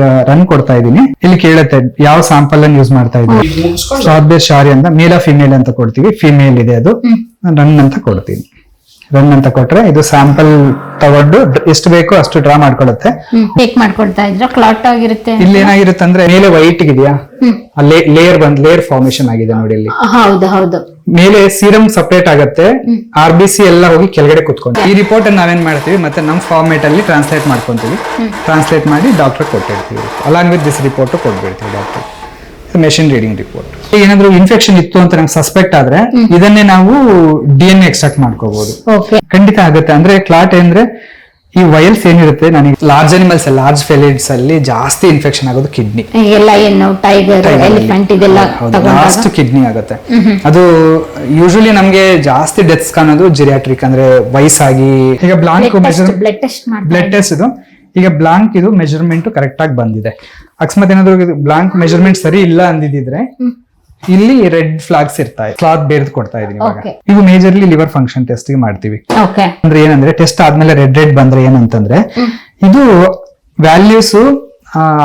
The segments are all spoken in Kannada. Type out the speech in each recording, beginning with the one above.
ರನ್ ಕೊಡ್ತಾ ಇದೀನಿ ಇಲ್ಲಿ ಕೇಳುತ್ತೆ ಯಾವ ಸ್ಯಾಂಪಲ್ ಅನ್ನು ಯೂಸ್ ಮಾಡ್ತಾ ಇದ್ದೀನಿ ಶಾರ್ಟ್ ಶಾರಿ ಅಂತ ಮೇಲ ಫಿಮೇಲ್ ಅಂತ ಕೊಡ್ತೀವಿ. ಫಿಮೇಲ್ ಇದೆ ಅದು. ರನ್ ಅಂತ ಕೊಡ್ತೀನಿ. ರನ್ ಅಂತ ಕೊಟ್ರೆ ಇದು ಸ್ಯಾಂಪಲ್ ತಗೊಂಡು ಎಷ್ಟು ಬೇಕೋ ಅಷ್ಟು ಡ್ರಾ ಮಾಡ್ಕೊಳುತ್ತೆ ಟೇಕ್ ಮಾಡ್ಕೊಳ್ತಾ ಇದ್ರೆ ಕ್ಲಾಟ್ ಆಗಿರುತ್ತೆ ಇಲ್ಲಿ ಏನಾಗಿರುತ್ತೆ ಅಂದ್ರೆ ಮೇಲೆ ವೈಟ್ ಇದೆಯಾ ಅಲ್ಲೇ ಲೇಯರ್ ಬಂದ್ ಲೇಯರ್ ಫಾರ್ಮೇಶನ್ ಆಗಿದೆ ನೋಡಿ ಇಲ್ಲಿ. ಹೌದು ಹೌದು. ಮೇಲೆ ಸೀರಮ್ ಸಪರೇಟ್ ಆಗುತ್ತೆ. ಆರ್ ಬಿ ಸಿ ಎಲ್ಲ ಹೋಗಿ ಕೆಳಗಡೆ ಕುತ್ಕೊಂಡು. ಈ ರಿಪೋರ್ಟ್ ನಾವೇನ್ ಮಾಡ್ತೀವಿ? ಮತ್ತೆ ನಮ್ಮ ಫಾರ್ಮೇಟ್ ಅಲ್ಲಿ ಟ್ರಾನ್ಸ್ಲೇಟ್ ಮಾಡ್ಕೊಂತೀವಿ. ಟ್ರಾನ್ಸ್ಲೇಟ್ ಮಾಡಿ ಡಾಕ್ಟರ್ ಕೊಟ್ಟಿರ್ತೀವಿ. ಅಲಾಂಗ್ ವಿತ್ ದಿಸ್ ರಿಪೋರ್ಟ್ ಕೊಟ್ಬಿಡ್ತೀವಿ ಡಾಕ್ಟರ್ ಮೆಷಿನ್ ರೀಡಿಂಗ್ ರಿಪೋರ್ಟ್ ಏನಾದ್ರು ಇನ್ಫೆಕ್ಷನ್ ಇತ್ತು ಅಂತ ನಮ್ಗೆ ಸಸ್ಪೆಕ್ಟ್ ಆದ್ರೆ ಇದನ್ನೇ ನಾವು ಡಿ ಎನ್ ಎಕ್ಸ್ಟ್ರಾಕ್ಟ್ ಮಾಡ್ಕೋಬಹುದು ಖಂಡಿತ ಆಗುತ್ತೆ. ಅಂದ್ರೆ ಕ್ಲಾಟ್ ಅಂದ್ರೆ ಈ ವೈಲ್ಸ್ ಏನಿರುತ್ತೆ ನನಗೆ ಲಾರ್ಜ್ ಅನಿಮಲ್ಸ್ ಲಾರ್ಜ್ ಫೆಲಿಡ್ಸ್ ಅಲ್ಲಿ ಜಾಸ್ತಿ ಇನ್ಫೆಕ್ಷನ್ ಆಗೋದು ಕಿಡ್ನಿ ಎಲ್ಲ ಏನು ಟೈಗರ್ ಎಲಿಫೆಂಟ್ ಇದೆಲ್ಲ ಲಾಸ್ಟ್ ಕಿಡ್ನಿ ಆಗುತ್ತೆ. ಅದು ಯೂಶಲಿ ನಮ್ಗೆ ಜಾಸ್ತಿ ಡೆತ್ಸ್ ಕಾಣೋದು ಜಿರಿಯಾಟ್ರಿಕ್ ಅಂದ್ರೆ ವಯಸ್ಸಾಗಿ ಈಗ ಬ್ಲಾಂಕ್ ಬ್ಲಡ್ ಟೆಸ್ಟ್ ಮಾಡಿ ಬ್ಲಡ್ ಟೆಸ್ಟ್ ಇದು. ಈಗ ಬ್ಲಾಂಕ್ ಇದು ಮೆಜರ್ಮೆಂಟ್ ಕರೆಕ್ಟ್ ಆಗಿ ಬಂದಿದೆ. ಅಕಸ್ಮಾತ್ ಏನಾದ್ರು ಬ್ಲಾಂಕ್ ಮೆಜರ್ಮೆಂಟ್ ಸರಿ ಇಲ್ಲ ಅಂದಿದ್ರೆ ಇಲ್ಲಿ ರೆಡ್ ಫ್ಲಾಗ್ಸ್ ಇರ್ತಾವೆ ಕ್ಲಾತ್ ಬೇರ್ದು ಕೊಡ್ತಾ ಇದೀವಿ ಇವಾಗ. ಇವು ಮೇಜರ್ಲಿ ಲಿವರ್ ಫಂಕ್ಷನ್ ಟೆಸ್ಟ್ ಮಾಡ್ತೀವಿ. ಅಂದ್ರೆ ಏನಂದ್ರೆ ಟೆಸ್ಟ್ ಆದ್ಮೇಲೆ ರೆಡ್ ರೆಡ್ ಬಂದ್ರೆ ಏನಂತಂದ್ರೆ ಇದು values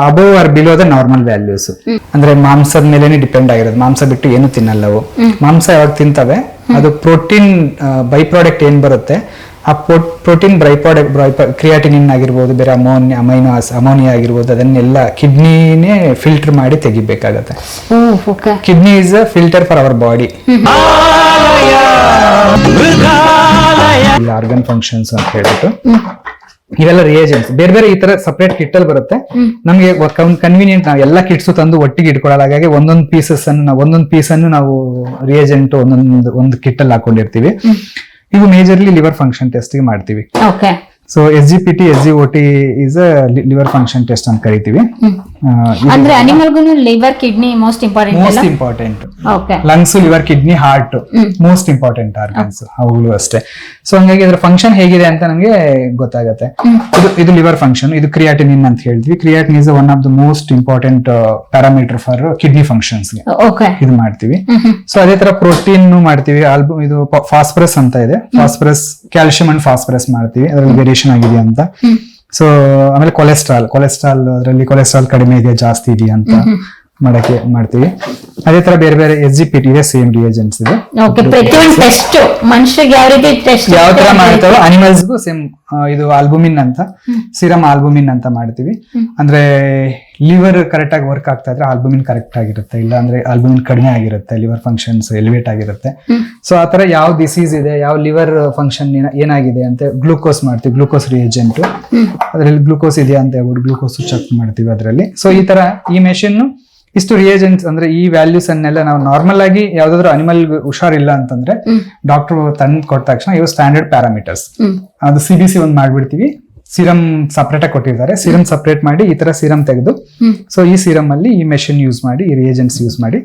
above or below the normal values ಅಂದ್ರೆ ಮಾಂಸದ ಮೇಲೇನೆ ಡಿಪೆಂಡ್ ಆಗಿರೋದು. ಮಾಂಸ ಬಿಟ್ಟು ಏನು ತಿನ್ನಲ್ಲವು. ಮಾಂಸ ಯಾವಾಗ ತಿಂತವೆ? ಅದು ಪ್ರೋಟೀನ್ ಬೈ ಪ್ರಾಡಕ್ಟ್ ಏನ್ ಬರುತ್ತೆ? ಆ ಪ್ರೋಟೀನ್ ಬ್ರೈಪಾಡ್ ಬ್ರೈಪಾ ಕ್ರಿಯಾಟಿನಿನ್ ಆಗಿರ್ಬೋದು ಬೇರೆ ಅಮೋನಿಯಾ ಅಮೈನೋ ಅಮೋನಿಯಾ ಆಗಿರ್ಬೋದು ಅದನ್ನೆಲ್ಲ ಕಿಡ್ನಿನೇ ಫಿಲ್ಟರ್ ಮಾಡಿ ತೆಗಿಬೇಕಾಗತ್ತೆ. Kidney is a filter for our body organ functions ಅಂತ ಹೇಳ್ಬಿಟ್ಟು ಇವೆಲ್ಲ ರಿಯೇಜೆಂಟ್ಸ್ ಬೇರೆ ಬೇರೆ ಈ ತರ ಸಪರೇಟ್ ಕಿಟ್ ಅಲ್ಲಿ ಬರುತ್ತೆ. ನಮಗೆ ಕನ್ವೀನಿಯಂಟ್ ನಾವು ಎಲ್ಲ ಕಿಟ್ಸ್ ತಂದು ಒಟ್ಟಿಗೆ ಇಟ್ಕೊಳ್ಳಲ್ಲ. ಹಾಗಾಗಿ ಒಂದೊಂದು ಪೀಸಸ್ ಅನ್ನು ನಾವು ಒಂದೊಂದು ಪೀಸ್ ಅನ್ನು ನಾವು ರಿಯೇಜೆಂಟ್ ಒಂದೊಂದು ಒಂದು ಕಿಟ್ ಅಲ್ಲಿ ಹಾಕೊಂಡಿರ್ತೀವಿ. ಇವು ಮೇಜರ್ಲಿ ಲಿವರ್ ಫಂಕ್ಷನ್ ಟೆಸ್ಟ್ಗೆ ಮಾಡ್ತೀವಿ. Okay so S G P T S G O T is liver function test ಅಂತ ಕರಿತೀವಿ. ಅಂದ್ರೆ ಅನಿಮಲ್ಗೂ liver kidney most important most important okay lungs liver kidney heart most important organs ಅವುಗಳು ಅಷ್ಟೇ. ಸೊ ಹಂಗಾಗಿ ಅದ್ರ ಫಂಕ್ಷನ್ ಹೇಗಿದೆ ಅಂತ ನಮಗೆ ಗೊತ್ತಾಗುತ್ತೆ. ಇದು ಇದು ಲಿವರ್ ಫಂಕ್ಷನ್ ಇದು ಕ್ರಿಯಾಟಿನಿನ್ ಅಂತ ಹೇಳ್ತೀವಿ. Creatine is one of the most important parameter for kidney functions okay ಇದು ಮಾಡ್ತೀವಿ. ಸೊ ಅದೇ ತರ ಪ್ರೋಟೀನ್ ಮಾಡ್ತೀವಿ. ಆಲ್ಬಮ್ ಇದು ಫಾಸ್ಫರಸ್ ಅಂತ ಇದೆ. ಫಾಸ್ಫರಸ್ ಕ್ಯಾಲ್ಸಿಯಂ ಅಂಡ್ ಫಾಸ್ಫರಸ್ ಮಾಡ್ತೀವಿ. ಅದರಲ್ಲಿ ವೇರಿಯೇಷನ್ ಆಗಿದೆ ಅಂತ. ಸೊ ಆಮೇಲೆ ಕೊಲೆಸ್ಟ್ರಾಲ್ ಕೊಲೆಸ್ಟ್ರಾಲ್ ಅದರಲ್ಲಿ ಕೊಲೆಸ್ಟ್ರಾಲ್ ಕಡಿಮೆ ಇದೆಯಾ ಜಾಸ್ತಿ ಇದೆಯಾ ಅಂತ ಮಾಡಕ್ಕೆ ಮಾಡ್ತೀವಿ. ಅದೇ ತರ ಬೇರೆ ಬೇರೆ ಎಸ್ ಜಿ ಪಿ ಟಿ ಇದೆ ಸೇಮ್ ರಿಯೇಜೆಂಟ್ಸ್ ಇದೆ. ಪ್ರತಿಯೊಂದು ಟೆಸ್ಟ್ ಮನುಷ್ಯರಿಗೆ ಯಾವ ರೀತಿ ಟೆಸ್ಟ್ ಯಾವ ತರ ಮಾಡ್ತಾರೋ ಅನಿಮಲ್ಸ್ಗೂ ಸೇಮ್ ಇದು ಆಲ್ಬುಮಿನ್ ಅಂತ ಸಿರಮ್ ಆಲ್ಬುಮಿನ್ ಅಂತ ಮಾಡ್ತೀವಿ. ಅಂದ್ರೆ ಲಿವರ್ ಕರೆಕ್ಟ್ ಆಗಿ ವರ್ಕ್ ಆಗ್ತಾ ಇದ್ರೆ ಆಲ್ಬುಮಿನ್ ಕರೆಕ್ಟ್ ಆಗಿರುತ್ತೆ. ಇಲ್ಲ ಅಂದ್ರೆ ಆಲ್ಬುಮಿನ್ ಕಡಿಮೆ ಆಗಿರುತ್ತೆ ಲಿವರ್ ಫಂಕ್ಷನ್ಸ್ ಎಲಿವೇಟ್ ಆಗಿರುತ್ತೆ. ಸೊ ಆ ತರ ಯಾವ ಡಿಸೀಸ್ ಇದೆ ಯಾವ ಲಿವರ್ ಫಂಕ್ಷನ್ ಏನಾಗಿದೆ ಅಂತ ಗ್ಲೂಕೋಸ್ ಮಾಡ್ತೀವಿ ಗ್ಲೂಕೋಸ್ ರಿಯೇಜೆಂಟ್ ಅದರಲ್ಲಿ ಗ್ಲೂಕೋಸ್ ಇದೆಯಾ ಅಂತ ಹೇಳ್ಬಿಟ್ಟು ಗ್ಲೂಕೋಸ್ ಚೆಕ್ ಮಾಡ್ತೀವಿ ಅದರಲ್ಲಿ. ಸೊ ಈ ತರ ಈ ಮೆಷಿನ್ ಇಷ್ಟು ರಿಯೇಜೆಂಟ್ಸ್ ಅಂದ್ರೆ ಈ ವ್ಯಾಲ್ಯೂಸ್ ಅನ್ನೆಲ್ಲ ನಾವು ನಾರ್ಮಲ್ ಆಗಿ ಯಾವ್ದಾದ್ರು ಅನಿಮಲ್ ಹುಷಾರಿಲ್ಲ ಅಂತಂದ್ರೆ ಡಾಕ್ಟರ್ ತಂದು ಕೊಟ್ಟ ತಕ್ಷಣ ಇವು ಸ್ಟ್ಯಾಂಡರ್ಡ್ ಪ್ಯಾರಾಮೀಟರ್ಸ್ ಅದು ಸಿ ಬಿ ಸಿ ಒಂದು ಮಾಡ್ಬಿಡ್ತೀವಿ. ಸಿರಮ್ ಸಪ್ರೇಟ್ ಆಗಿ ಕೊಟ್ಟಿದ್ದಾರೆ. ಸಿರಮ್ ಸಪ್ರೇಟ್ ಮಾಡಿ ಈ ತರ ಸಿರಮ್ ತೆಗೆದು ಸೊ ಈ ಸಿರಮ್ ಅಲ್ಲಿ ಈ ಮೆಷಿನ್ ಯೂಸ್ ಮಾಡಿ ಈ ರಿಯೇಜೆಂಟ್ಸ್ ಯೂಸ್ ಮಾಡಿ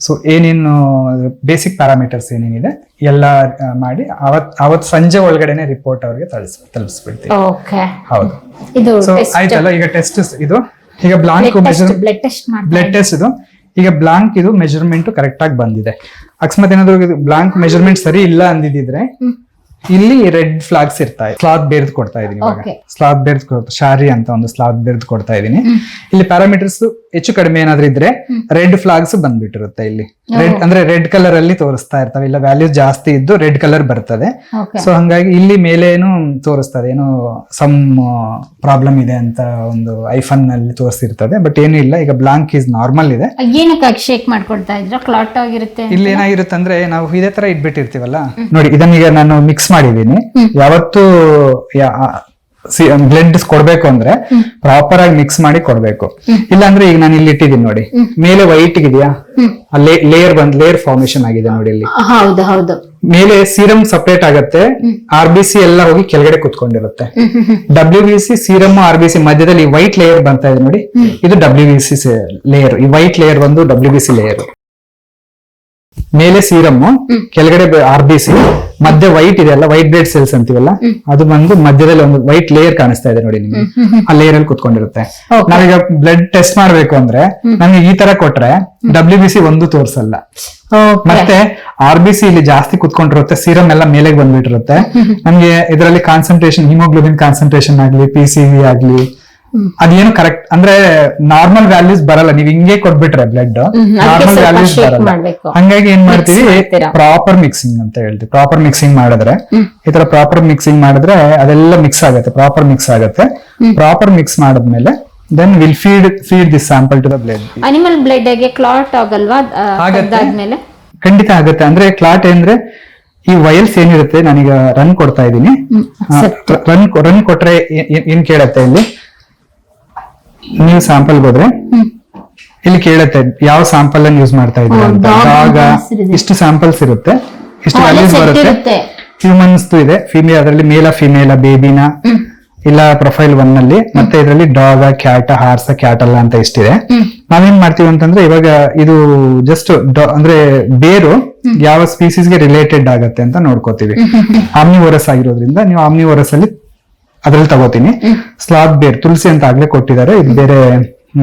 ಸೊ ಏನೇನು ಬೇಸಿಕ್ ಪ್ಯಾರಾಮೀಟರ್ಸ್ ಏನೇನಿದೆ ಎಲ್ಲ ಮಾಡಿ ಅವತ್ ಅವತ್ ಸಂಜೆ ಒಳಗಡೆನೆ ರಿಪೋರ್ಟ್ ಅವರಿಗೆ ತಳಿಸ್ ತಲುಪಿಸ್ಬಿಡ್ತೀವಿ ಹೌದು. ಇದು ಸೊ ಆಯ್ತಲ್ಲ ಈಗ ಟೆಸ್ಟ್ ಇದು ಈಗ ಬ್ಲಾಂಕ್ ಬ್ಲಡ್ ಟೆಸ್ಟ್ ಇದು ಈಗ ಬ್ಲಾಂಕ್ ಇದು ಮೆಜರ್ಮೆಂಟ್ ಕರೆಕ್ಟ್ ಆಗಿ ಬಂದಿದೆ. ಅಕಸ್ಮಾತ್ ಏನಾದ್ರು ಬ್ಲಾಂಕ್ ಮೆಜರ್ಮೆಂಟ್ ಸರಿ ಇಲ್ಲ ಅಂದಿದ್ರೆ ಇಲ್ಲಿ ರೆಡ್ ಫ್ಲಾಗ್ಸ್ ಇರ್ತಾ ಸ್ಲಾಬ್ ಬೇರ್ದು ಕೊಡ್ತಾ ಇದೀನಿ ಇವಾಗ. ಸ್ಲಾಬ್ ಬೇರ್ದು ಶಾರಿ ಅಂತ ಒಂದು ಸ್ಲಾಬ್ ಬೇರೆ ಕೊಡ್ತಾ ಇದೀನಿ. ಇಲ್ಲಿ ಪ್ಯಾರಾಮೀಟರ್ಸ್ ಹೆಚ್ಚು ಕಡಿಮೆ ಏನಾದ್ರೂ ಇದ್ರೆ ರೆಡ್ ಫ್ಲಾಗ್ಸ್ ಬಂದ್ಬಿಟ್ಟಿರುತ್ತೆ ಇಲ್ಲಿ. ರೆಡ್ ಅಂದ್ರೆ ರೆಡ್ ಕಲರ್ ಅಲ್ಲಿ ತೋರಿಸ್ತಾ ಇರ್ತವೆ. ಇಲ್ಲ ವ್ಯಾಲ್ಯೂ ಜಾಸ್ತಿ ಇದ್ದು ರೆಡ್ ಕಲರ್ ಬರ್ತದೆ. ಸೊ ಹಂಗಾಗಿ ಇಲ್ಲಿ ಮೇಲೆ ಏನು ತೋರಿಸ್ತದೆ. ಏನೋ ಸಮ್ ಪ್ರಾಬ್ಲಮ್ ಇದೆ ಅಂತ ಒಂದು ಐಫನ್ನಲ್ಲಿ ತೋರಿಸಿರ್ತದೆ ಬಟ್ ಏನು ಇಲ್ಲ. ಈಗ ಬ್ಲಾಂಕ್ ಇಸ್ ನಾರ್ಮಲ್ ಇದೆ. ಏನಕ್ಕೆ ಶೇಕ್ ಮಾಡ್ಕೊಳ್ತಾ ಇದ್ರ? ಕ್ಲಾಟ್ ಆಗಿರುತ್ತೆ ಇಲ್ಲಿ ಏನಾಗಿರುತ್ತೆ ಅಂದ್ರೆ ನಾವು ಇದೇ ತರ ಇಟ್ಬಿಟ್ಟಿರ್ತೀವಲ್ಲ? ನೋಡಿ ಇದನ್ನೀಗ ನಾನು ಮಿಕ್ಸ್ ಮಾಡಿದೀನಿ ಯಾವತ್ತು ಬ್ಲೆಡ್ ಕೊಡ್ಬೇಕು ಅಂದ್ರೆ ಪ್ರಾಪರ್ ಆಗಿ ಮಿಕ್ಸ್ ಮಾಡಿ ಕೊಡ್ಬೇಕು. ಇಲ್ಲಾಂದ್ರೆ ಈಗ ನಾನು ಇಲ್ಲಿ ಇಟ್ಟಿದ್ದೀನಿ ನೋಡಿ. ಮೇಲೆ ವೈಟ್ ಇದೆಯಾ ಲೇಯರ್ ಬಂದ್ ಲೇಯರ್ ಫಾರ್ಮೇಶನ್ ಆಗಿದೆ ನೋಡಿ ಇಲ್ಲಿ. ಹೌದು ಹೌದು. ಮೇಲೆ ಸೀರಮ್ ಸಪರೇಟ್ ಆಗತ್ತೆ. ಆರ್ ಬಿ ಸಿ ಎಲ್ಲ ಹೋಗಿ ಕೆಳಗಡೆ ಕುತ್ಕೊಂಡಿರುತ್ತೆ. W B C serum R B C ಮಧ್ಯದಲ್ಲಿ ವೈಟ್ ಲೇಯರ್ ಬರ್ತಾ ಇದೆ ನೋಡಿ. ಇದು ಡಬ್ಲ್ಯೂ ಬಿ ಸಿ ಲೇಯರ್ ಈ ವೈಟ್ ಲೇಯರ್ ಬಂದು ಡಬ್ಲ್ಯೂ ಬಿ ಸಿ ಲೇಯರ್ ಮೇಲೆ ಸೀರಮ್ ಕೆಳಗಡೆ ಆರ್ ಬಿ ಸಿ ಮಧ್ಯ ವೈಟ್ ಇದೆ ಅಲ್ಲ ವೈಟ್ ಬ್ಲಡ್ ಸೆಲ್ಸ್ ಅಂತೀವಲ್ಲ ಅದು ಬಂದು ಮಧ್ಯದಲ್ಲಿ ಒಂದು ವೈಟ್ ಲೇಯರ್ ಕಾಣಿಸ್ತಾ ಇದೆ ನೋಡಿ ನಿಮ್ಗೆ. ಆ ಲೇಯರ್ ಅಲ್ಲಿ ಕುತ್ಕೊಂಡಿರುತ್ತೆ. ನಾವೀಗ ಬ್ಲಡ್ ಟೆಸ್ಟ್ ಮಾಡ್ಬೇಕು ಅಂದ್ರೆ ನಮ್ಗೆ ಈ ತರ ಕೊಟ್ರೆ ಡಬ್ಲ್ಯೂ ಬಿ ಸಿ ಒಂದು ತೋರ್ಸಲ್ಲ. ಮತ್ತೆ ಆರ್ ಬಿ ಸಿ ಇಲ್ಲಿ ಜಾಸ್ತಿ ಕುತ್ಕೊಂಡಿರುತ್ತೆ ಸೀರಮ್ ಎಲ್ಲ ಮೇಲೆ ಬಂದ್ಬಿಟ್ಟಿರುತ್ತೆ. ನಮ್ಗೆ ಇದರಲ್ಲಿ ಕಾನ್ಸಂಟ್ರೇಷನ್ ಹಿಮೋಗ್ಲೋಬಿನ್ ಕಾನ್ಸಂಟ್ರೇಷನ್ ಆಗ್ಲಿ ಪಿ ಸಿ ವಿ ಆಗ್ಲಿ ಅದೇನು ಕರೆಕ್ಟ್ ಅಂದ್ರೆ ನಾರ್ಮಲ್ ವ್ಯಾಲ್ಯೂಸ್ ಬರಲ್ಲ ನೀವ್ ಹಿಂಗೆ ಕೊಟ್ಬಿಟ್ರೆ ಬ್ಲಡ್ ನಾರ್ಮಲ್ ವ್ಯಾಲ್ಯೂಸ್ ಬರಲ್ಲ. ಹಂಗಾಗಿ ಏನ್ ಮಾಡ್ತೀವಿ? ಪ್ರಾಪರ್ ಮಿಕ್ಸಿಂಗ್ ಅಂತ ಹೇಳ್ತೀವಿ. ಪ್ರಾಪರ್ ಮಿಕ್ಸಿಂಗ್ ಮಾಡಿದ್ರೆ ಈ ತರ ಪ್ರಾಪರ್ ಮಿಕ್ಸಿಂಗ್ ಮಾಡಿದ್ರೆ ಅದೆಲ್ಲ ಮಿಕ್ಸ್ ಆಗುತ್ತೆ ಪ್ರಾಪರ್ ಮಿಕ್ಸ್ ಆಗುತ್ತೆ. ಪ್ರಾಪರ್ ಮಿಕ್ಸ್ ಮಾಡಿದ್ಮೇಲೆ then will feed feed this sample to the blood animal ಬ್ಲಡ್ಗೆ clot ಆಗಲ್ವಾ? ಆ, ಆಗತ್ತೆ. ತೆಗ್ದಾದ್ಮೇಲೆ ಖಂಡಿತ ಆಗುತ್ತೆ. ಅಂದ್ರೆ ಕ್ಲಾಟ್ ಅಂದ್ರೆ ಈ ವಯಲ್ಸ್ ಏನಿರುತ್ತೆ ನಾನೀಗ ರನ್ ಕೊಡ್ತಾ ಇದ್ದೀನಿ. ರನ್ ರನ್ ಕೊಟ್ರೆ ಏನ್ ಕೇಳತ್ತೆ ಇಲ್ಲಿ? ನೀವು ಸ್ಯಾಂಪಲ್ ಹೋದ್ರೆ ಇಲ್ಲಿ ಕೇಳುತ್ತೆ ಯಾವ ಸ್ಯಾಂಪಲ್ ಅನ್ನು ಯೂಸ್ ಮಾಡ್ತಾ ಇದ್ದೀರಾ ಅಂತ. ಆಗ ಡಾಗ ಇಷ್ಟು ಸ್ಯಾಂಪಲ್ಸ್ ಇರುತ್ತೆ. ಇಷ್ಟು ವ್ಯಾಲ್ಯೂಸ್ ಬರುತ್ತೆ. ಹ್ಯೂಮನ್ಸ್ ಇದೆ. ಫಿಮೇಲ್ ಅದರಲ್ಲಿ ಮೇಲ ಫಿಮೇಲ ಬೇಬಿನ ಇಲ್ಲ ಪ್ರೊಫೈಲ್ ಒನ್ನಲ್ಲಿ ಮತ್ತೆ ಇದರಲ್ಲಿ ಡಾಗ ಕ್ಯಾಟ ಹಾರ್ಸ ಕ್ಯಾಟಲ್ಲ ಅಂತ ಇಷ್ಟಿದೆ. ನಾವೇನ್ ಮಾಡ್ತೀವಿ ಅಂತಂದ್ರೆ ಇವಾಗ ಇದು ಜಸ್ಟ್ ಅಂದ್ರೆ ಬೇರು ಯಾವ ಸ್ಪೀಸೀಸ್ಗೆ ರಿಲೇಟೆಡ್ ಆಗತ್ತೆ ಅಂತ ನೋಡ್ಕೋತೀವಿ. ಆಮ್ನಿವೋರಸ್ ಆಗಿರೋದ್ರಿಂದ ನೀವು ಆಮ್ನಿವೋರಸ್ ಅಲ್ಲಿ ಅದ್ರಲ್ಲಿ ತಗೋತೀನಿ. ಸ್ಲಾಬ್ ಬೇರ್ ತುಳಸಿ ಅಂತ ಆಗ್ಲೇ ಕೊಟ್ಟಿದ್ದಾರೆ. ಇದು ಬೇರೆ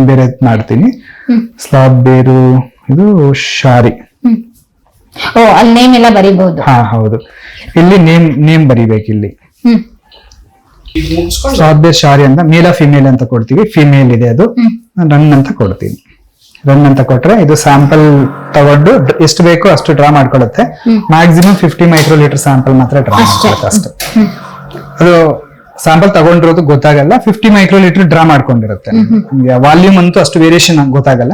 ಬೇರೆ ಮಾಡ್ತೀನಿ. ಸ್ಲಾಬ್ ಬೇರು ಇದು ಶಾರಿ. ಓ ಅಲ್ಲಿ ನೇಮ್ ಎಲ್ಲ ಬರಿಬಹುದು ಹಾ ಹೌದು. ಇಲ್ಲಿ ನೇಮ್ ನೇಮ್ ಬರಿಬೇಕು ಇಲ್ಲಿ. ಸ್ಲಾಬ್ ಬೇರ್ ಶಾರಿ ಅಂತ ಮೇಲ ಫಿಮೇಲ್ ಅಂತ ಕೊಡ್ತೀವಿ. ಫಿಮೇಲ್ ಇದೆ ಅದು. ರನ್ ಅಂತ ಕೊಡ್ತೀನಿ. ರನ್ ಅಂತ ಕೊಟ್ರೆ ಇದು ಸ್ಯಾಂಪಲ್ ತಗೊಂಡು ಎಷ್ಟು ಬೇಕೋ ಅಷ್ಟು ಡ್ರಾ ಮಾಡ್ಕೊಳ್ಳುತ್ತೆ. Maximum fifty microlitre sample ಮಾತ್ರ ಡ್ರಾ ಮಾಡ್ಕೊಳ್ಳುತ್ತೆ ಅಷ್ಟೇ. ಅದು ಸ್ಯಾಂಪಲ್ ತಗೊಂಡಿರೋದು ಗೊತ್ತಾಗಲ್ಲ. ಫಿಫ್ಟಿ ಮೈಕ್ರೋ ಲೀಟರ್ ಡ್ರಾ ಮಾಡ್ಕೊಂಡಿರುತ್ತೆ ವಾಲ್ಯೂಮ್ ಅಂತೂ ಅಷ್ಟು ವೇರಿಯೇಷನ್ ಗೊತ್ತಾಗಲ್ಲ.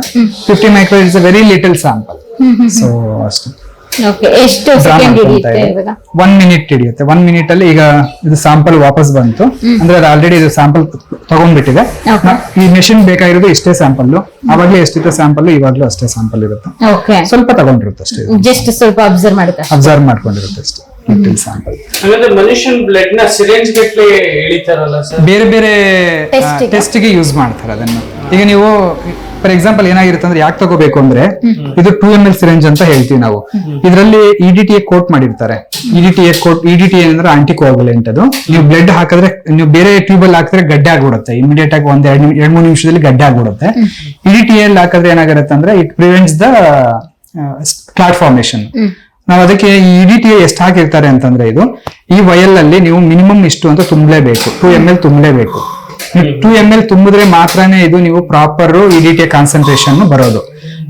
Fifty micro it's very little sample so ಅಷ್ಟು. ಎಷ್ಟು ಒನ್ ಮಿನಿಟ್ ಹಿಡಿಯುತ್ತೆ ಒನ್ ಮಿನಿಟ್ ಅಲ್ಲಿ ಈಗ ಇದು ಸ್ಯಾಂಪಲ್ ವಾಪಸ್ ಬಂತು. ಅಂದ್ರೆ ಅದು ಆಲ್ರೆಡಿ ಇದು ಸ್ಯಾಂಪಲ್ ತಗೊಂಡ್ಬಿಟ್ಟಿದೆ. ಈ ಮೆಷಿನ್ ಬೇಕಾಗಿರೋದು ಇಷ್ಟೇ ಸ್ಯಾಂಪಲ್ ಅವಾಗಲೇ ಎಷ್ಟಿತ್ತು ಸ್ಯಾಂಪಲ್ ಇವಾಗಲೂ ಅಷ್ಟೇ ಸ್ಯಾಂಪಲ್ ಇರುತ್ತೆ. ಸ್ವಲ್ಪ ತಗೊಂಡಿರುತ್ತೆ ಅಷ್ಟೇ. ಜಸ್ಟ್ ಸ್ವಲ್ಪ ಅಬ್ಸರ್ವ್ ಮಾಡುತ್ತೆ? ಅಬ್ಸರ್ವ್ ಮಾಡ್ಕೊಂಡಿರುತ್ತೆ ಅಷ್ಟೇ. ಲಿಟಲ್ ಸ್ಯಾಂಪಲ್ ಮನುಷ್ಯನ್ ಬ್ಲಡ್ನ ಸಿರಿಂಜ್ ಗಟ್ಲೆ ಎಳಿತಾರಲ್ಲ ಸರ್? ಬೇರೆ ಬೇರೆ ಟೆಸ್ಟ್ಗೆ. ಯೂಸ್ ಮಾಡ್ತಾರೆ ಅದನ್ನ. ಈಗ ನೀವು ಫಾರ್ ಎಕ್ಸಾಂಪಲ್ ಏನಾಗಿರುತ್ತೆ ಅಂದ್ರೆ ಯಾಕೆ ತಗೋಬೇಕು ಅಂದ್ರೆ ಇದು ಟೂ ಎಂ ಎಲ್ ಸಿರೆಂಜ್ ಅಂತ ಹೇಳ್ತೀವಿ ನಾವು. ಇದರಲ್ಲಿ ಇಡಿಟಿ ಟಿ ಕೋಟ್ ಮಾಡಿರ್ತಾರೆ. ಇಡಿಟಿ ಇ ಕೋಟ್ ಇಡಿಟಿ ಏನಂದ್ರೆ ಟಿ ಅಂದ್ರೆ ಆಂಟಿ ಕೋಗುಲೆಂಟ್ ಅದು. ನೀವು ಬ್ಲಡ್ ಹಾಕಿದ್ರೆ ನೀವು ಬೇರೆ ಟ್ಯೂಬ್ ಅಲ್ಲಿ ಹಾಕಿದ್ರೆ ಗಡ್ಡೆ ಆಗ್ಬಿಡುತ್ತೆ. ಇಮಿಡಿಯೇಟ್ ಆಗಿ ಒಂದ್ ಎರಡು ಎರಡ್ ಮೂರು ನಿಮಿಷದಲ್ಲಿ ಗಡ್ಡೆ ಆಗ್ಬಿಡುತ್ತೆ. ಇಡಿಟಿ ಅಲ್ಲಿ ಹಾಕಿದ್ರೆ ಏನಾಗಿರುತ್ತೆ ಅಂದ್ರೆ it prevents the clot formation ನಾವು ಅದಕ್ಕೆ ಈ ಡಿ ಟಿ ಎಷ್ಟು ಹಾಕಿರ್ತಾರೆ ಅಂತಂದ್ರೆ ಇದು, ಈ ವಯಲ್ ಅಲ್ಲಿ ನೀವು ಮಿನಿಮಮ್ ಇಷ್ಟು ಅಂತ ತುಂಬಲೇಬೇಕು. ಟೂ ಎಂ ಎಲ್ ತುಂಬಲೇಬೇಕು. ಟೂ ಎಂ ಎಲ್ ತುಂಬಿದ್ರೆ ಮಾತ್ರನೇ ಇದು ನೀವು proper E D T concentration ಬರೋದು.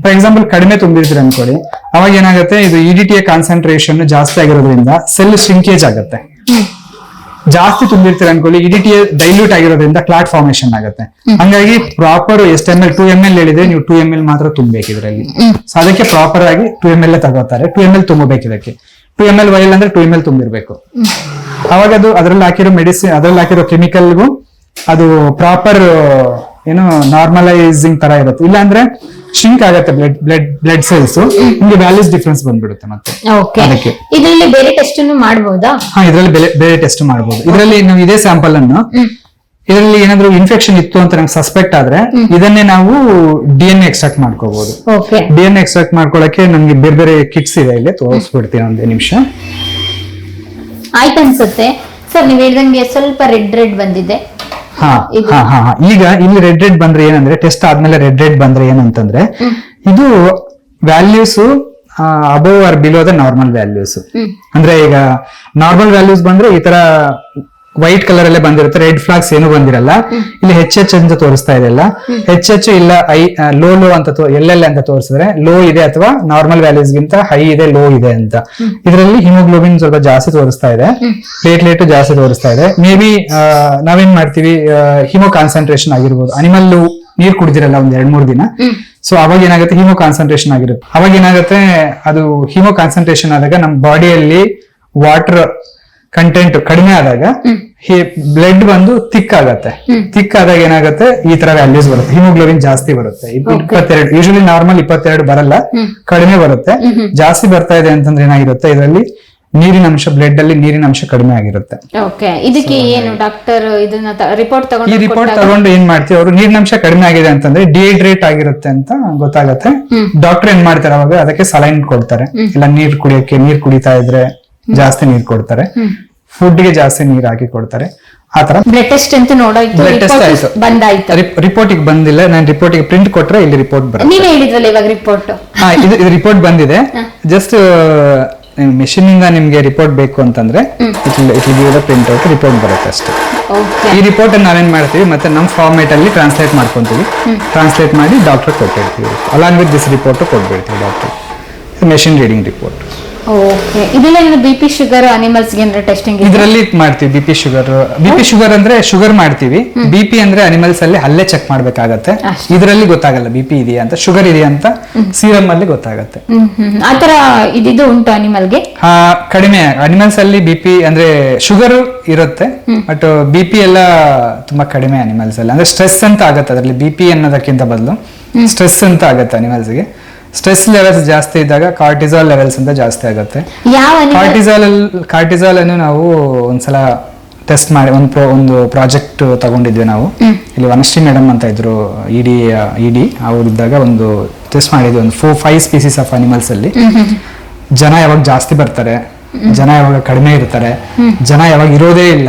ಫಾರ್ ಎಕ್ಸಾಂಪಲ್ ಕಡಿಮೆ ತುಂಬಿರ್ತೀರಿ ಅನ್ಕೊಳ್ಳಿ. ಅವಾಗ ಏನಾಗುತ್ತೆ? ಇದು ಇ ಡಿ ಟಿ ಕಾನ್ಸಂಟ್ರೇಷನ್ ಜಾಸ್ತಿ ಆಗಿರೋದ್ರಿಂದ ಸೆಲ್ ಶ್ರಿಂಕೇಜ್ ಆಗುತ್ತೆ. ಜಾಸ್ತಿ ತುಂಬಿರ್ತೀರ ಅನ್ಕೊಳ್ಳಿ ಇಡಿಟಿ ಡೈಲ್ಯೂಟ್ ಆಗಿರೋದ್ರಿಂದ ಕ್ಲಾಟ್ ಫಾರ್ಮೇಶನ್ ಆಗುತ್ತೆ. ಹಂಗಾಗಿ ಪ್ರಾಪರ್ ಎಷ್ಟು M L two M L ಹೇಳಿದ್ರೆ ನೀವು ಟೂ ಎಂ ಎಲ್ ಮಾತ್ರ ತುಂಬಬೇಕು ಇದರಲ್ಲಿ. ಸೊ ಅದಕ್ಕೆ ಪ್ರಾಪರ್ ಆಗಿ ಟೂ ಎಂ ಎಲ್ ತಗೋತಾರೆ. ಟೂ ಎಂ ಎಲ್ ತುಂಬಬೇಕು ಇದಕ್ಕೆ. ಟೂ ಎಂ ಎಲ್ ವೈಲ್ ಅಂದ್ರೆ ಟೂ ಎಂ ಎಲ್ ತುಂಬಿರ್ಬೇಕು. ಅವಾಗ ಅದು ಅದ್ರಲ್ಲಿ ಹಾಕಿರೋ ಮೆಡಿಸಿನ್ ಅದ್ರಲ್ಲಿ ಹಾಕಿರೋ ಕೆಮಿಕಲ್ಗೂ ಅದು ಪ್ರಾಪರ್ ಏನು ನಾರ್ಮಲೈಸಿಂಗ್ ತರ ಇರುತ್ತೆ. ಇಲ್ಲ ಅಂದ್ರೆ ಶಿಂಕ್ ಆಗುತ್ತೆ ಬ್ಲಡ್ ಬ್ಲಡ್ ಬ್ಲಡ್ ಸೆಲ್ಸ್ ನಿಮ್ಗೆ ವ್ಯಾಲ್ಯೂಸ್ ಡಿಫ್ರೆನ್ಸ್ ಬಂದ್ಬಿಡುತ್ತೆ ಮತ್ತೆ. ಓಕೆ ಅದಕ್ಕೆ. ಇದರಲ್ಲಿ ಬೇರೆ ಟೆಸ್ಟ್ ಮಾಡಬಹುದಾ ಹಾ ಇದರಲ್ಲಿ ಬೇರೆ ಬೇರೆ ಟೆಸ್ಟ್ ಮಾಡಬಹುದು ಇದರಲ್ಲಿ ನಾವು ಇದೇ ಸ್ಯಾಂಪಲ್ ಅನ್ನು ಇದರಲ್ಲಿ ಏನಾದ್ರು ಇನ್ಫೆಕ್ಷನ್ ಇತ್ತು ಅಂತ ನಮ್ಗೆ ಸಸ್ಪೆಕ್ಟ್ ಆದ್ರೆ ಇದನ್ನೇ ನಾವು ಡಿ ಎನ್ ಎಕ್ಸ್ಟ್ರಾಕ್ಟ್ ಮಾಡ್ಕೋಬಹುದು ಓಕೆ ಡಿ ಎನ್ ಎಕ್ಸ್ಟ್ರಾಕ್ಟ್ ಮಾಡ್ಕೊಳಕ್ಕೆ ನಮ್ಗೆ ಬೇರೆ ಬೇರೆ ಕಿಟ್ಸ್ ಇದೆ ಇಲ್ಲಿ ತೋರಿಸ್ಬಿಡ್ತೀನಿ ಒಂದೇ ನಿಮಿಷ. ಆಯ್ತು ಅನ್ಸುತ್ತೆ. ಸರ್ ನೀವ್ ಹೇಳ್ದಂಗೆ ಸ್ವಲ್ಪ ರೆಡ್ ರೆಡ್ ಬಂದಿದೆ. ಈಗ ಇಲ್ಲಿ ರೆಡ್ ರೆಡ್ ಬಂದ್ರೆ ಏನಂದ್ರೆ ಟೆಸ್ಟ್ ಆದ್ಮೇಲೆ ರೆಡ್ ರೆಡ್ ಬಂದ್ರೆ ಏನಂತಂದ್ರೆ ಇದು values above or below the normal values ಅಂದ್ರೆ ಈಗ ನಾರ್ಮಲ್ ವ್ಯಾಲ್ಯೂಸ್ ಬಂದ್ರೆ ಈ ತರ ವೈಟ್ ಕಲರ್ ಅಲ್ಲೇ ಬಂದಿರುತ್ತೆ ರೆಡ್ ಫ್ಲಾಗ್ಸ್ ಏನು ಬಂದಿರಲ್ಲ. ಇಲ್ಲಿ ಹೆಚ್ ಎಚ್ ಅಂತ ತೋರಿಸ್ತಾ ಇದೆಲ್ಲ ಹೆಚ್ ಎಚ್ ಇಲ್ಲ ಐ ಲೋ ಲೋ ಅಂತ ಎಲ್ಲೆಲ್ಲ ಅಂತ ತೋರಿಸಿದ್ರೆ ಲೋ ಇದೆ ಅಥವಾ ನಾರ್ಮಲ್ ವ್ಯಾಲ್ಯೂಸ್ ಗಿಂತ ಹೈ ಇದೆ ಲೋ ಇದೆ ಅಂತ. ಇದರಲ್ಲಿ ಹಿಮೋಗ್ಲೋಬಿನ್ ಸ್ವಲ್ಪ ಜಾಸ್ತಿ ತೋರಿಸ್ತಾ ಇದೆ. ಪ್ಲೇಟ್ಲೆಟ್ ಜಾಸ್ತಿ ತೋರಿಸ್ತಾ ಇದೆ. ಮೇ ಬಿ ನಾವೇನ್ ಮಾಡ್ತೀವಿ ಹಿಮೋ ಕಾನ್ಸಂಟ್ರೇಷನ್ ಆಗಿರ್ಬೋದು. ಅನಿಮಲ್ ನೀರ್ ಕುಡಿದಿರಲ್ಲ ಒಂದ್ ಎರಡ್, ಮೂರ್ ದಿನ. ಸೊ ಅವಾಗ ಏನಾಗುತ್ತೆ? ಹಿಮೋ ಕಾನ್ಸಂಟ್ರೇಷನ್ ಆಗಿರುತ್ತೆ. ಅವಾಗ ಏನಾಗುತ್ತೆ? ಅದು ಹಿಮೋ ಕಾನ್ಸಂಟ್ರೇಷನ್ ಆದಾಗ ನಮ್ಮ ಬಾಡಿಯಲ್ಲಿ ವಾಟರ್ ಕಂಟೆಂಟ್ ಕಡಿಮೆ ಆದಾಗ ಬ್ಲಡ್ ಬಂದು ತಿಕ್ ಆಗತ್ತೆ. ತಿಕ್ ಆದಾಗ ಏನಾಗುತ್ತೆ? ಈ ತರ ವ್ಯಾಲ್ಯೂಸ್ ಬರುತ್ತೆ. ಹಿಮೋಗ್ಲೋಬಿನ್ ಜಾಸ್ತಿ ಬರುತ್ತೆ. ಇಪ್ಪ- ಇಪ್ಪತ್ತೆರಡು ಯೂಶಲಿ ನಾರ್ಮಲ್ ಇಪ್ಪತ್ತೆರಡು ಬರಲ್ಲ. ಕಡಿಮೆ ಬರುತ್ತೆ. ಜಾಸ್ತಿ ಬರ್ತಾ ಇದೆ ಅಂತಂದ್ರೆ ಏನಾಗಿರುತ್ತೆ? ಇದರಲ್ಲಿ ನೀರಿನ ಅಂಶ ಬ್ಲಡ್ ಅಲ್ಲಿ ನೀರಿನ ಅಂಶ ಕಡಿಮೆ ಆಗಿರುತ್ತೆ. ಓಕೆ ಇದಕ್ಕೆ ಏನು ಡಾಕ್ಟರ್ ಇದನ್ನ ರಿಪೋರ್ಟ್ ಈ ತಗೊಂಡು ರಿಪೋರ್ಟ್ ತಗೊಂಡು ಏನ್ ಮಾಡ್ತೀವಿ? ಅವರು ನೀರಿನಂಶ ಕಡಿಮೆ ಆಗಿದೆ ಅಂತಂದ್ರೆ ಡಿಹೈಡ್ರೇಟ್ ಆಗಿರುತ್ತೆ ಅಂತ ಗೊತ್ತಾಗತ್ತೆ. ಡಾಕ್ಟರ್ ಏನ್ ಮಾಡ್ತಾರೆ ಅವಾಗ? ಅದಕ್ಕೆ ಸಲೈನ್ ಕೊಡ್ತಾರೆ. ಇಲ್ಲ ನೀರ್ ಕುಡಿಯಕ್ಕೆ ನೀರ್ ಕುಡಿತಾ ಇದ್ರೆ ಜಾಸ್ತಿ ನೀರ್ ಕೊಡ್ತಾರೆ. ಫುಡ್ಗೆ ಜಾಸ್ತಿ ನೀರ್ ಹಾಕಿ ಕೊಡ್ತಾರೆ ಆತರ ಬ್ಲಡ್ ಟೆಸ್ಟ್ ಅಂತ ನೋಡಾಯ್ತು ಬ್ಲಡ್ ಟೆಸ್ಟ್ ಆಯ್ತು. ರಿಪೋರ್ಟ್ ಬಂದಾಯ್ತು ರಿಪೋರ್ಟ್ ಬಂದಿಲ್ಲ ನಾನು ರಿಪೋರ್ಟ್ ಪ್ರಿಂಟ್ ಕೊಟ್ರೆ ಇಲ್ಲಿ ರಿಪೋರ್ಟ್ ಬರುತ್ತೆ. ನೀವೇ ಹೇಳಿದ್ರಲ್ಲ ಇವಾಗ ರಿಪೋರ್ಟ್ ಹಾ ಇದು ಇದು ರಿಪೋರ್ಟ್ ಬಂದಿದೆ. ಜಸ್ಟ್ ಮೆಷಿನ್ ಇಂದ ನಿಮ್ಗೆ ರಿಪೋರ್ಟ್ ಬೇಕು ಅಂತಂದ್ರೆ it give print out report ಬರುತ್ತೆ ಅಷ್ಟೇ. ಓಕೆ ಈ ರಿಪೋರ್ಟ್ ನಾವೇನ್ ಮಾಡ್ತೀವಿ? ಮತ್ತೆ ನಮ್ಮ ಫಾರ್ಮೇಟ್ ಅಲ್ಲಿ ಟ್ರಾನ್ಸ್ಲೇಟ್ ಮಾಡ್ಕೊಂತೀವಿ. ಟ್ರಾನ್ಸ್ಲೇಟ್ ಮಾಡಿ ಡಾಕ್ಟರ್ ಕೊಟ್ಟಿರ್ತೀವಿ. Along with this report ಕೊಟ್ಬಿಡ್ತೀವಿ doctor machine reading report okay. ಇದೆಲ್ಲ ಬಿ ಪಿ ಶುಗರ್ ಅನಿಮಲ್ಸ್ ಏನಾರ ಟೆಸ್ಟಿಂಗ್ ಇದರಲ್ಲಿ ಮಾಡ್ತೀವಿ B P sugar B P sugar ಅಂದ್ರೆ ಶುಗರ್ ಮಾಡ್ತೀವಿ. ಬಿ ಪಿ ಅಂದ್ರೆ ಅನಿಮಲ್ಸ್ ಅಲ್ಲಿ ಅಲ್ಲೇ ಚೆಕ್ ಮಾಡ್ಬೇಕಾಗತ್ತೆ. ಇದರಲ್ಲಿ ಗೊತ್ತಾಗಲ್ಲ ಬಿ ಪಿ ಇದೆಯಾ ಅಂತ ಶುಗರ್ ಇದೆಯಾ ಅಂತ ಸೀರಮ್ ಅಲ್ಲಿ ಗೊತ್ತಾಗತ್ತೆ. ಆತರ ಇದಿದು ಉಂಟು ಅನಿಮಲ್ಗೆ ಹಾ ಕಡಿಮೆ. ಅನಿಮಲ್ಸ್ ಅಲ್ಲಿ ಬಿ ಪಿ ಅಂದ್ರೆ ಶುಗರ್ ಇರುತ್ತೆ ಬಟ್ ಬಿ ಪಿ ಎಲ್ಲ ತುಂಬಾ ಕಡಿಮೆ ಅನಿಮಲ್ಸ್ ಅಲ್ಲಿ. ಅಂದ್ರೆ ಸ್ಟ್ರೆಸ್ ಅಂತ ಆಗತ್ತೆ ಅದರಲ್ಲಿ ಬಿ ಪಿ ಅನ್ನೋದಕ್ಕಿಂತ ಬದಲು. ಸ್ಟ್ರೆಸ್ ಅಂತ ಆಗತ್ತೆ ಅನಿಮಲ್ಸ್ಗೆ. ಸ್ಟ್ರೆಸ್ ಲೆವೆಲ್ಸ್ ಜಾಸ್ತಿ ಇದ್ದಾಗ ಕಾರ್ಟಿಸಾಲ್ ಲೆವೆಲ್ಸ್ ಅಂತ ಜಾಸ್ತಿ ಆಗುತ್ತೆ. ಯಾವ ಅನಿಮಲ್ ಕಾರ್ಟಿಸಾಲ್ ಕಾರ್ಟಿಸಾಲ್ ಅನ್ನು ನಾವು ಒಂದ್ಸಲ ಟೆಸ್ಟ್ ಮಾಡಿ ಒಂದು ಒಂದು ಪ್ರಾಜೆಕ್ಟ್ ತಗೊಂಡಿದ್ವಿ ನಾವು. ಇಲ್ಲಿ ವನಶ್ರೀ ಮೇಡಮ್ ಅಂತ ಇದ್ರು ಇಡಿ ಇಡಿ ಅವರಿದ್ದಾಗ ಒಂದು ಟೆಸ್ಟ್ ಮಾಡಿದ್ವಿ ಒಂದು four five species of animals ಅಲ್ಲಿ. ಜನ ಯಾವಾಗ ಜಾಸ್ತಿ ಬರ್ತಾರೆ ಜನ ಯಾವಾಗ ಕಡಿಮೆ ಇರ್ತಾರೆ ಜನ ಯಾವಾಗ ಇರೋದೇ ಇಲ್ಲ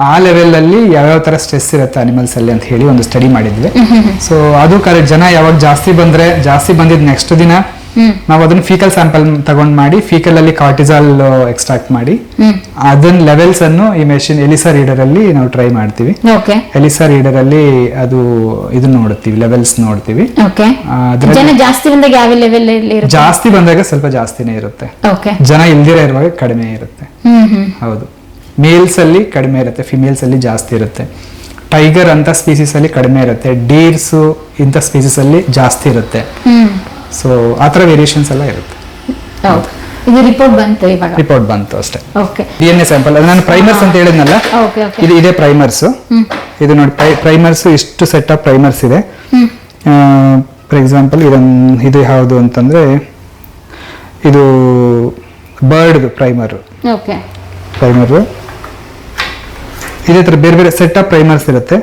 ಆ ಲೆವೆಲ್ ಅಲ್ಲಿ ಯಾವ್ಯಾವ ತರ ಸ್ಟ್ರೆಸ್ ಇರುತ್ತೆ ಅನಿಮಲ್ಸ್ ಅಲ್ಲಿ ಅಂತ ಹೇಳಿ ಒಂದು ಸ್ಟಡಿ ಮಾಡಿದ್ವಿ. ಸೊ ಅದು ಕರೆಕ್ಟ್ ಜನ ಯಾವಾಗ ಜಾಸ್ತಿ ಬಂದ್ರೆ ಜಾಸ್ತಿ ಬಂದಿದ್ ನೆಕ್ಸ್ಟ್ ದಿನ ನಾವು ಅದನ್ನ ಫೀಕಲ್ ಸ್ಯಾಂಪಲ್ ತಗೊಂಡ್ ಮಾಡಿ ಫೀಕಲ್ ಅಲ್ಲಿ ಕಾರ್ಟಿಸಾಲ್ ಎಕ್ಸ್ಟ್ರಾಕ್ಟ್ ಮಾಡಿ ಅದನ್ನ ಲೆವೆಲ್ಸ್ ಅನ್ನು ಈ ಮೆಷಿನ್ ಎಲಿಸಾ ರೀಡರ್ ಅಲ್ಲಿ ನಾವು ಟ್ರೈ ಮಾಡ್ತೀವಿ. ಓಕೆ ಎಲಿಸಾ ರೀಡರ್ ಅಲ್ಲಿ ಅದು ಇದು ನೋಡ್ತೀವಿ ಲೆವೆಲ್ಸ್ ನೋಡ್ತೀವಿ. ಜಾಸ್ತಿ ಬಂದಾಗ ಯಾವ ಲೆವೆಲ್ ಅಲ್ಲಿ ಇರುತ್ತೆ? ಜಾಸ್ತಿ ಬಂದಾಗ ಸ್ವಲ್ಪ ಜಾಸ್ತಿನೇ ಇರುತ್ತೆ. ಓಕೆ ಜನ ಇಲ್ದಿರ ಇರುವಾಗ ಕಡಿಮೆ ಇರುತ್ತೆ. ಹೌದು. ಮೇಲ್ಸ್ ಅಲ್ಲಿ ಕಡಿಮೆ ಇರುತ್ತೆ ಫಿಮೇಲ್ಸ್ ಅಲ್ಲಿ ಜಾಸ್ತಿ ಇರುತ್ತೆ. ಟೈಗರ್ ಅಂತ ಸ್ಪೀಸೀಸ್ ಅಲ್ಲಿ ಕಡಿಮೆ ಇರುತ್ತೆ ಡೀರ್ಸು ಇಂಥ ಸ್ಪೀಸೀಸ್ ಅಲ್ಲಿ ಜಾಸ್ತಿ ಇರುತ್ತೆ. ಸೊ ಆ ಥರ ವೇರಿಯೇಷನ್ಸ್ ಎಲ್ಲ ಇರುತ್ತೆ. ಹೌದು ಇದು ರಿಪೋರ್ಟ್ ಬಂತು ಇವಾಗ? ರಿಪೋರ್ಟ್ ಬಂತು ಅಷ್ಟೇ. Okay D N A sample ಅದು ನಾನು ಪ್ರೈಮರ್ಸ್ ಅಂತ ಹೇಳಿದ್ನಲ್ಲ? ಓಕೆ ಓಕೆ ಇದು ಇದೇ ಪ್ರೈಮರ್ಸ್ ಇದು ನೋಡಿ ಪ್ರೈಮರ್ಸ್ ಇಷ್ಟು ಸೆಟ್ ಆಫ್ ಪ್ರೈಮರ್ಸ್ ಇದೆ. ಫಾರ್ ಎಕ್ಸಾಂಪಲ್ ಇದೊಂದು ಇದು ಯಾವುದು ಅಂತಂದ್ರೆ ಇದು ಬರ್ಡ್ ಪ್ರೈಮರ್ ಓಕೆ ಪ್ರೈಮರ್ ಇದೇ ತರ ಬೇರೆ ಬೇರೆ ಸೆಟ್ ಆಫ್ ಪ್ರೈಮರ್ಸ್ ಇರುತ್ತೆ.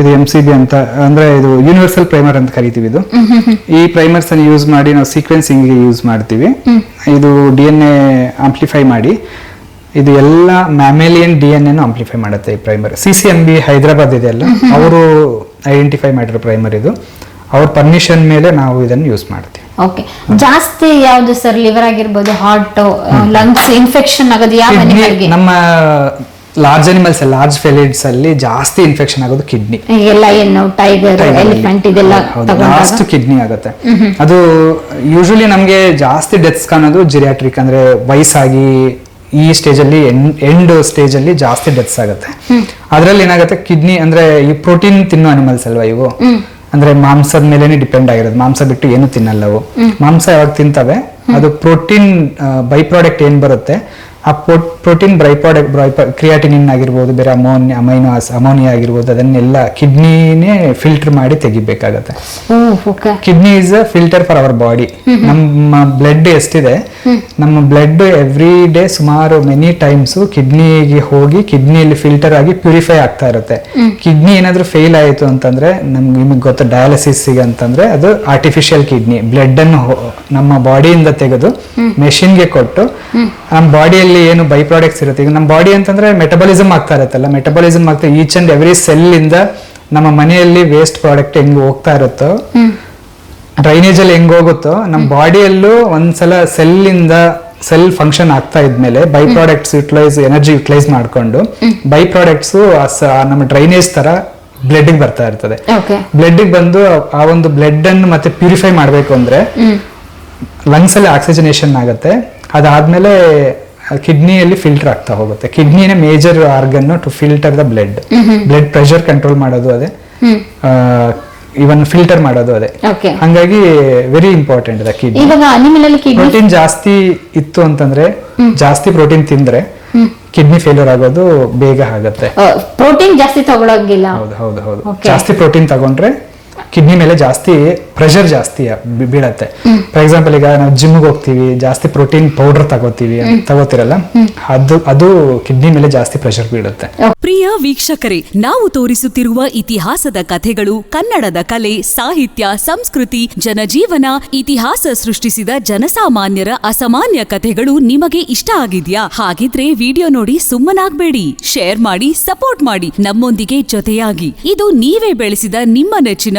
ಇದು ಎಂ ಸಿ ಬಿ ಅಂತ ಅಂದ್ರೆ ಇದು ಯೂನಿವರ್ಸಲ್ ಪ್ರೈಮರ್ ಅಂತ ಕರಿತೀವಿ ಇದು. ಈ ಪ್ರೈಮರ್ಸ್ ಅನ್ನು ಯೂಸ್ ಮಾಡಿ ನಾವು ಸೀಕ್ವೆನ್ಸಿಂಗ್ ಯೂಸ್ ಮಾಡ್ತೀವಿ. ಇದು ಡಿ ಎನ್ ಎ ಆಂಪ್ಲಿಫೈ ಮಾಡಿ. ಇದು ಎಲ್ಲ mammalian D N N amplify ಮಾಡುತ್ತೆ ಈ primer C C M B Hyderabad ಇದೆಯಲ್ಲ ಅವರು ಐಡೆಂಟಿಫೈ ಮಾಡಿರೋ ಪ್ರೈಮರ್ ಇದು. ಅವ್ರ ಪರ್ಮಿಷನ್ ಮೇಲೆ ನಾವು ಇದನ್ನು ಯೂಸ್ ಮಾಡ್ತೀವಿ. ಓಕೆ. ಜಾಸ್ತಿ ಯಾವ್ದು ಸರ್ ಲಿವರ್ ಆಗಿರ್ಬೋದು ಹಾರ್ಟ್ ಲಂಗ್ಸ್ ಇನ್ಫೆಕ್ಷನ್ ಆಗೋದು ಯಾವ ನಮ್ಮ ಲಾರ್ಜ್ ಅನಿಮಲ್ಸ್ ಲಾರ್ಜ್ ಫೆಲಿಡ್ಸ್ ಅಲ್ಲಿ ಜಾಸ್ತಿ ಇನ್ಫೆಕ್ಷನ್ ಆಗೋದು ಕಿಡ್ನಿ ಜಾಸ್ತಿ ಏನು ಟೈಗರ್ ಎಲಿಫೆಂಟ್ ಇದೆಲ್ಲ ಲಾಸ್ಟ್ ಕಿಡ್ನಿ ಆಗುತ್ತೆ. ಅದು ಯೂಶಲಿ ನಮ್ಗೆ ಜಾಸ್ತಿ ಡೆತ್ಸ್ ಕಾಣೋದು ಜಿರಿಯಾಟ್ರಿಕ್ ಅಂದ್ರೆ ವಯಸ್ಸಾಗಿ ಈ ಸ್ಟೇಜ್ ಅಲ್ಲಿ ಎಂಡ್ ಸ್ಟೇಜ್ ಅಲ್ಲಿ ಜಾಸ್ತಿ ಡೆತ್ಸ್ ಆಗುತ್ತೆ. ಅದ್ರಲ್ಲಿ ಏನಾಗುತ್ತೆ ಕಿಡ್ನಿ ಅಂದ್ರೆ ಈ ಪ್ರೋಟೀನ್ ತಿನ್ನೋ ಅನಿಮಲ್ಸ್ ಅಲ್ವಾ ಇವು? ಅಂದ್ರೆ ಮಾಂಸದ ಮೇಲೆನೆ ಡಿಪೆಂಡ್ ಆಗಿರೋದು. ಮಾಂಸ ಬಿಟ್ಟು ಏನು ತಿನ್ನಲ್ಲವು ಮಾಂಸ ಯಾವಾಗ ತಿಂತವೆ? ಅದು ಪ್ರೋಟೀನ್ ಬೈ ಪ್ರಾಡಕ್ಟ್ ಏನ್ ಬರುತ್ತೆ? ಆ ಪ್ರೋಟೀನ್ ಬ್ರೈಪಾಡ್ ಪ್ರಾಡಕ್ಟ್ ಕ್ರಿಯಾಟಿನಿನ್ ಆಗಿರ್ಬೋದು ಬೇರೆ ಅಮೋನಿಯ ಅಮೈನೋ ಅಮೋನಿಯಾ ಆಗಿರ್ಬೋದು ಅದನ್ನೆಲ್ಲ ಕಿಡ್ನಿನೇ ಫಿಲ್ಟರ್ ಮಾಡಿ ತೆಗಿಬೇಕಾಗತ್ತೆ. Kidney is a filter for our body ನಮ್ಮ ಬ್ಲಡ್ ಎಷ್ಟಿದೆ? ನಮ್ಮ ಬ್ಲಡ್ ಎವ್ರಿ ಡೇ ಸುಮಾರು ಮೆನಿ ಟೈಮ್ಸ್ ಕಿಡ್ನಿಗೆ ಹೋಗಿ ಕಿಡ್ನಿಯಲ್ಲಿ ಫಿಲ್ಟರ್ ಆಗಿ ಪ್ಯೂರಿಫೈ ಆಗ್ತಾ ಇರುತ್ತೆ. ಕಿಡ್ನಿ ಏನಾದ್ರೂ ಫೇಲ್ ಆಯಿತು ಅಂತಂದ್ರೆ ನಮ್ಗೆ ನಿಮಗೆ ಗೊತ್ತ ಡಯಾಲಿಸಿಸ್ ಅಂತಂದ್ರೆ ಅದು ಆರ್ಟಿಫಿಷಿಯಲ್ ಕಿಡ್ನಿ ಬ್ಲಡ್ ಅನ್ನು ನಮ್ಮ ಬಾಡಿಯಿಂದ ತೆಗೆದು ಮೆಷಿನ್ಗೆ ಕೊಟ್ಟು ನಮ್ಮ ಬಾಡಿಯಲ್ಲಿ ಏನು ಬೈ ಪ್ರಾಡಕ್ಟ್ಸ್ ಇರುತ್ತೆ? ಈಗ ನಮ್ಮ ಬಾಡಿ ಅಂತಂದ್ರೆ ಮೆಟಬಾಲಿಸಮ್ ಆಗ್ತಾ ಇರುತ್ತಲ್ಲ ಮೆಟಬಾಲಿಸಮ್ ಆಗ್ತಾ ಈಚ್ ಅಂಡ್ ಎವ್ರಿ ಸೆಲ್ ಇಂದ ನಮ್ಮ ಮನೆಯಲ್ಲಿ ವೇಸ್ಟ್ ಪ್ರಾಡಕ್ಟ್ ಹೆಂಗ್ ಹೋಗ್ತಾ ಇರುತ್ತೋ ಡ್ರೈನೇಜ್ ಅಲ್ಲಿ ಹೆಂಗ್ ಹೋಗುತ್ತೋ ನಮ್ಮ ಬಾಡಿಯಲ್ಲೂ ಒಂದ್ಸಲ ಸೆಲ್ ಇಂದ ಸೆಲ್ ಫಂಕ್ಷನ್ ಆಗ್ತಾ ಇದ್ಮೇಲೆ by products utilise energy utilise ಮಾಡ್ಕೊಂಡು ಬೈ ಪ್ರಾಡಕ್ಟ್ಸ್ ನಮ್ಮ ಡ್ರೈನೇಜ್ ತರ ಬ್ಲಡ್ ಬರ್ತಾ ಇರ್ತದೆ. ಬ್ಲಡ್ ಬಂದು ಆ ಒಂದು ಬ್ಲಡ್ ಅನ್ನು ಮತ್ತೆ ಪ್ಯೂರಿಫೈ ಮಾಡ್ಬೇಕು ಅಂದ್ರೆ ಲಂಗ್ಸ್ ಅಲ್ಲಿ ಆಕ್ಸಿಜನೇಷನ್ ಆಗುತ್ತೆ. ಅದಾದ್ಮೇಲೆ ಕಿಡ್ನಿಯಲ್ಲಿ ಫಿಲ್ಟರ್ ಆಗ್ತಾ ಹೋಗುತ್ತೆ. ಕಿಡ್ನಿನೇ major organ to filter the blood blood pressure control ಮಾಡೋದು ಅದೇ. ಇವನ್ ಫಿಲ್ಟರ್ ಮಾಡೋದು ಅದೇ. ಹಂಗಾಗಿ very important the kidney protein ಜಾಸ್ತಿ ಇತ್ತು ಅಂತಂದ್ರೆ ಜಾಸ್ತಿ ಪ್ರೋಟೀನ್ ತಿಂದ್ರೆ ಕಿಡ್ನಿ ಫೇಲ್ಯೂರ್ ಆಗೋದು ಬೇಗ ಆಗುತ್ತೆ. ಪ್ರೋಟೀನ್ ಜಾಸ್ತಿ ತಗೊಳಂಗಿಲ್ಲ. ಹೌದು ಹೌದು ಹೌದು. ಜಾಸ್ತಿ ಪ್ರೋಟೀನ್ ತಗೊಂಡ್ರೆ ಕಿಡ್ನಿ ಮೇಲೆ ಜಾಸ್ತಿ ಪ್ರೆಷರ್ ಜಾಸ್ತಿ ಬೀಳತ್ತೆ. ಫಾರ್ ಎಕ್ಸಾಂಪಲ್ ಈಗ ನಾವು ಜಿಮ್ಗೆ ಹೋಗ್ತೀವಿ ಜಾಸ್ತಿ ಪ್ರೋಟೀನ್ ಪೌಡರ್ ತಗೋತೀವಿ ತಗೋತಿರಲ್ಲ ಅದು ಅದು ಕಿಡ್ನಿ ಮೇಲೆ ಜಾಸ್ತಿ ಪ್ರೆಷರ್ ಬೀಳುತ್ತೆ. ಪ್ರಿಯ ವೀಕ್ಷಕರೇ ನಾವು ತೋರಿಸುತ್ತಿರುವ ಇತಿಹಾಸದ ಕಥೆಗಳು ಕನ್ನಡದ ಕಲೆ ಸಾಹಿತ್ಯ ಸಂಸ್ಕೃತಿ ಜನಜೀವನ ಇತಿಹಾಸ ಸೃಷ್ಟಿಸಿದ ಜನಸಾಮಾನ್ಯರ ಅಸಾಮಾನ್ಯ ಕಥೆಗಳು ನಿಮಗೆ ಇಷ್ಟ ಆಗಿದ್ಯಾ? ಹಾಗಿದ್ರೆ ವಿಡಿಯೋ ನೋಡಿ ಸುಮ್ಮನಾಗ್ಬೇಡಿ. ಶೇರ್ ಮಾಡಿ ಸಪೋರ್ಟ್ ಮಾಡಿ. ನಮ್ಮೊಂದಿಗೆ ಜೊತೆಯಾಗಿ. ಇದು ನೀವೇ ಬೆಳೆಸಿದ ನಿಮ್ಮ ನೆಚ್ಚಿನ